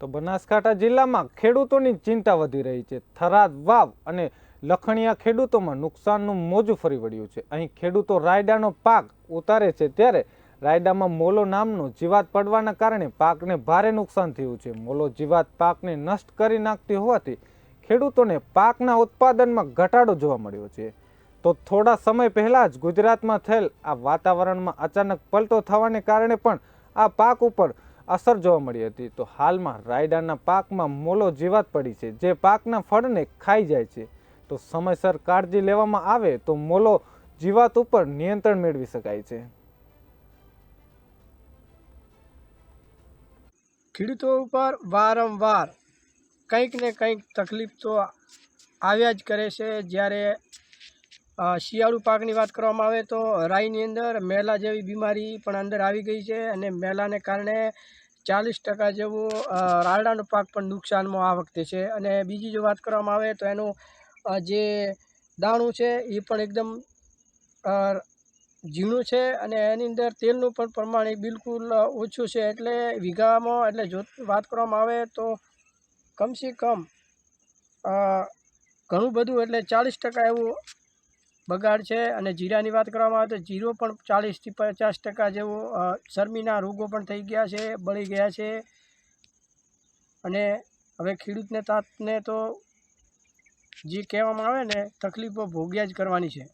તો બનાસકાંઠા જિલ્લામાં ખેડૂતોની ચિંતા વધી રહી છે. થરાદ, વાવ અને લખણીયા ખેડૂતોમાં નુકસાનનું મોજું ફરી વળ્યું છે. અહીં ખેડૂતો રાયડાનો પાક ઉતારે છે ત્યારે રાયડામાં મોલો નામનો જીવાત પડવાના કારણે પાકને ભારે નુકસાન થયું છે. મોલો જીવાત પાકને નષ્ટ કરી નાખતી હોવાથી ખેડૂતોને પાકના ઉત્પાદનમાં ઘટાડો જોવા મળ્યો છે. તો થોડા સમય પહેલાં જ ગુજરાતમાં થયેલ આ વાતાવરણમાં અચાનક પલટો થવાને કારણે પણ આ પાક ઉપર અસર જોવા મળી હતી. તો હાલમાં રાયડાના પાકમાં મોલો જીવાત પડી છે. જે પાકના ફળને ખાઈ જાય છે. તો સમયસર કાળજી લેવામાં આવે તો મોલો જીવાત ઉપર નિયંત્રણ મેળવી શકાય છે. ખેડૂતો ઉપર વારંવાર કંઈક ને કંઈક તકલીફ તો આવ્યા જ કરે છે. જ્યારે શિયાળુ પાકની વાત કરવામાં આવે તો રાઈની અંદર મેલા જેવી બીમારી પણ અંદર આવી ગઈ છે અને મેલાને કારણે ચાલીસ ટકા જેવું રાળડાનો પાક પણ નુકસાનમાં આ વખતે છે. અને બીજી જો વાત કરવામાં આવે તો એનું જે દાણું છે એ પણ એકદમ ઝીણું છે અને એની અંદર તેલનું પણ પ્રમાણ બિલકુલ ઓછું છે. એટલે વીઘામાં, એટલે જો વાત કરવામાં આવે તો કમસે કમ ઘણું બધું, એટલે ચાલીસ ટકા એવું બગાડ છે અને જીરાની વાત કરવામાં આવે તો જીરો પણ ચાલીસથી પચાસ ટકા જેવો ચરમીના રોગો પણ થઈ ગયા છે, બળી ગયા છે. અને હવે ખેડૂતને તાતને તો જે કહેવામાં આવે ને, તકલીફો ભોગ્યા જ કરવાની છે.